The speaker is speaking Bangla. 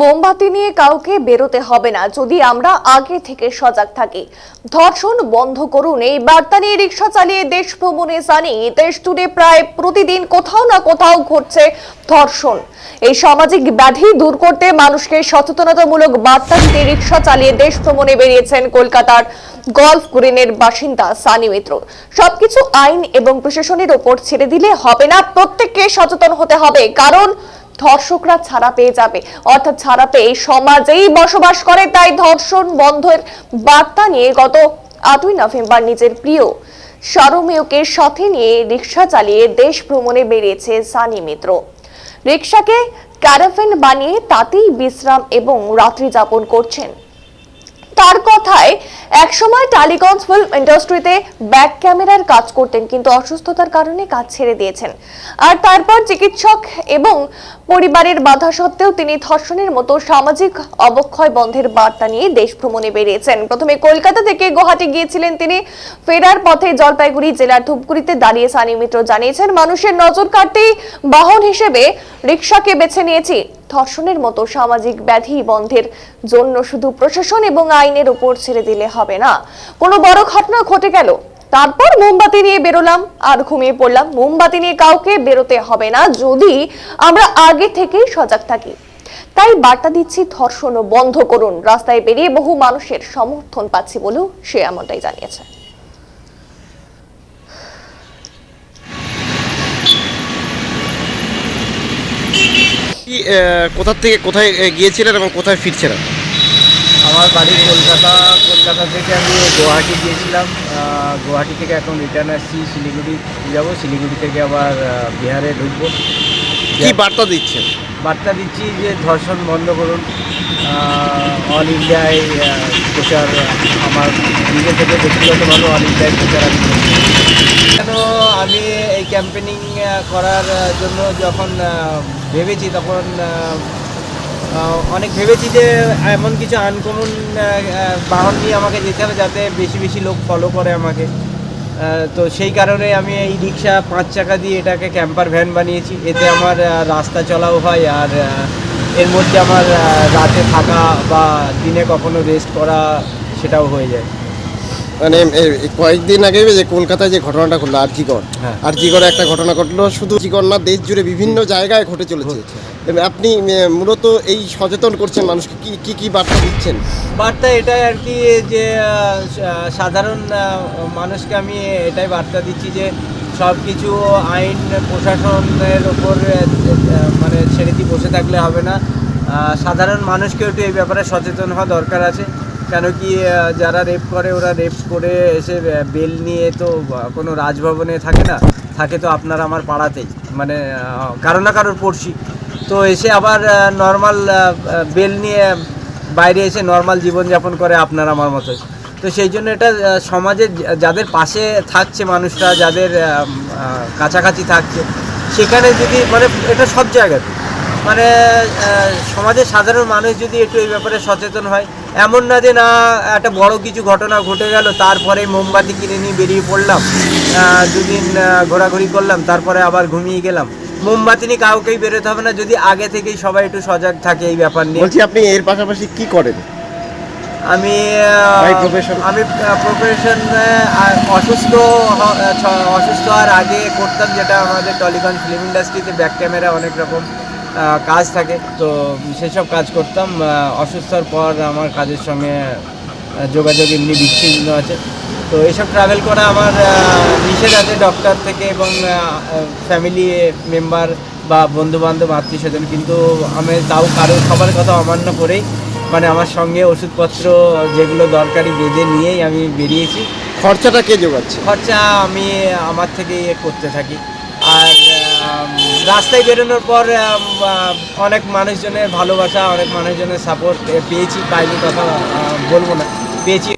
মোমবাতি নিয়ে কাউকে বেরোতে হবে না, যদি আমরা আগে থেকে সজাগ থাকি। ধর্ষণ বন্ধ করুন, এই বার্তা নিয়ে রিক্সা চালিয়ে দেশ ভ্রমণে জানি, দেশ জুড়ে প্রায় প্রতিদিন কোথাও না কোথাও ঘটছে ধর্ষণ। এই সামাজিক ব্যাধি দূর করতে মানুষকে সচেতনতামূলক বার্তা দিতে রিক্সা চালিয়ে দেশ ভ্রমণে বেরিয়েছেন কলকাতার গলফ গ্রিনের বাসিন্দা সানি মিত্র। সবকিছু আইন এবং প্রশাসনের ওপর ছেড়ে দিলে হবে না, প্রত্যেককে সচেতন হতে হবে, কারণ ধর্ষকরা ছাড়া পেয়ে যাবে। অর্থাৎ ছাড়া পেয়ে সমাজেই বসবাস করে, তাই ধর্ষণ বন্ধের বার্তা নিয়ে গত আটই নভেম্বর নিজের প্রিয় সারমেয়কে সাথে নিয়ে রিক্সা চালিয়ে দেশ ভ্রমণে বেরিয়েছে সানি মিত্র। রিক্সাকে ক্যারাভেন বানিয়ে তাতেই বিশ্রাম এবং রাত্রি যাপন করছেন। তার কথায়, একসময় টালিগঞ্জ ফিল্ম ইন্ডাস্ট্রিতে ব্যাক ক্যামেরার কাজ করতেন, কিন্তু অসুস্থতার কারণে কাজ ছেড়ে দিয়েছেন। আর তারপর চিকিৎসক এবং পরিবারের বাধা সত্ত্বেও তিনি ধর্ষণের মতো সামাজিক অবক্ষয় বন্ধের বার্তা নিয়ে দেশ ভ্রমণে বেরিয়েছেন। প্রথমে কলকাতা থেকে গুয়াহাটি গিয়েছিলেন তিনি। ফেরার পথে জলপাইগুড়ি জেলার ধূপগুড়িতে দাঁড়িয়ে সানি মিত্র জানিয়েছেন, মানুষের নজর কাটতেই বাহন হিসেবে রিক্সাকে বেছে নিয়েছি। ধর্ষণের মতো সামাজিক ব্যাধি বন্ধের জন্য শুধু প্রশাসন এবং আইনের উপর ছেড়ে দিলে হবে না। কোনো বড় ঘটনা ঘটে গেল? তারপর মোমবাতি নিয়ে বেরোলাম আর ঘুমিয়ে পড়লাম। মোমবাতি নিয়ে কাউকে বেরোতে হবে না যদি আমরা আগে থেকেই সজাগ থাকি। তাই বার্তা দিচ্ছি ধর্ষণ বন্ধ করুন। রাস্তায় বেরিয়ে বহু মানুষের সমর্থন পাচ্ছি বলেও সে এমনটাই জানিয়েছে। কোথা থেকে কোথায় গিয়েছিলেন এবং কোথায় ফিরছিলেন? আমার বাড়ি কলকাতা কলকাতা থেকে আমি গুয়াহাটি গিয়েছিলাম। গুয়াহাটি থেকে এখন রিটার্ন আসছি শিলিগুড়ি যাব। শিলিগুড়ি থেকে আবার বিহারে ঢুকবো। কি বার্তা দিচ্ছেন? বার্তা দিচ্ছি যে ধর্ষণ বন্ধ করুন। অল ইন্ডিয়ায় প্রচার আমার নিজে থেকে ব্যক্তিগতভাবে অল ইন্ডিয়ায় প্রচার আমি কেন আমি এই ক্যাম্পেনিং করার জন্য যখন ভেবেছি তখন অনেক ভেবেছি যে এমন কিছু আনকমন বাহন নিয়ে আমাকে যেতে হবে যাতে বেশি বেশি লোক ফলো করে আমাকে। তো সেই কারণে আমি এই রিক্সা পাঁচ চাকা দিয়ে এটাকে ক্যাম্পার ভ্যান বানিয়েছি। এতে আমার রাস্তা চলাও হয় আর এর মধ্যে আমার রাতে থাকা বা দিনে কখনো রেস্ট করা সেটাও হয়ে যায়। মানে কয়েকদিন আগে যে কলকাতায় যে ঘটনাটা ঘটলো আরজিগড় হ্যাঁ। আরজিগড়ে একটা ঘটনা ঘটলো শুধু আরজিগড় না দেশ জুড়ে বিভিন্ন জায়গায় ঘটে চলেছে। এবং আপনি মূলত এই সচেতন করছেন মানুষকে কি কি কি বার্তা দিচ্ছেন? বার্তা এটাই আর কি যে সাধারণ মানুষকে আমি এটাই বার্তা দিচ্ছি যে সব কিছু আইন প্রশাসনের ওপর মানে ছেড়ে দিয়ে বসে থাকলে হবে না। সাধারণ মানুষকেও একটু এই ব্যাপারে সচেতন হওয়া দরকার আছে। কেন কি যারা রেপ করে, ওরা রেপ করে এসে বেল নিয়ে তো কোনো রাজভবনে থাকে না। থাকে তো আপনার আমার পাড়াতেই। মানে কারও না কারোর পড়শি। তো এসে আবার নর্মাল বেল নিয়ে বাইরে এসে নর্মাল জীবনযাপন করে আপনার আমার মতো তো সেই জন্য এটা সমাজে যাদের পাশে থাকছে মানুষরা, যাদের কাছাকাছি থাকছে, সেখানে যদি মানে এটা সব জায়গাতে। মানে সমাজের সাধারণ মানুষ যদি একটু এই ব্যাপারে সচেতন হয় এমন না যে না একটা বড় কিছু ঘটনা ঘটে গেল তারপরে মোমবাতি কিনে নিয়ে বেরিয়ে পড়লাম দুদিন ঘোরাঘুরি করলাম তারপরে আবার ঘুমিয়ে গেলাম। মোমবাতি নিয়ে কাউকেই বেরোতে হবে না যদি আগে থেকেই সবাই একটু সজাগ থাকে এই ব্যাপার নিয়ে। বলছি আপনি এর পাশাপাশি কি করেন? আমি আমি প্রফেশন অসুস্থ অসুস্থ হওয়ার আগে করতাম যেটা আমাদের টলিগঞ্জ ফিল্ম ইন্ডাস্ট্রিতে ব্যাক ক্যামেরা অনেক রকম কাজ থাকে। তো সেসব কাজ করতাম। অসুস্থর পর আমার কাজের সঙ্গে যোগাযোগ এমনি বিচ্ছিন্ন আছে। তো এইসব ট্রাভেল করা আমার নিষেধ আছে ডক্টর থেকে এবং ফ্যামিলি মেম্বার বা বন্ধু বান্ধব আত্মীয় স্বজন কিন্তু আমি তাও কারও সবার কথা অমান্য করেই মানে আমার সঙ্গে ওষুধপত্র যেগুলো দরকারি বেঁধে নিয়েই আমি বেরিয়েছি। খরচাটা কে যোগাচ্ছে খরচা আমি আমার থেকে ইয়ে করতে থাকি। রাস্তায় বেরোনোর পর অনেক মানুষজনের ভালোবাসা, অনেক মানুষজনের সাপোর্ট পেয়েছি, পাইনি কথা বলব না। পেয়েছি।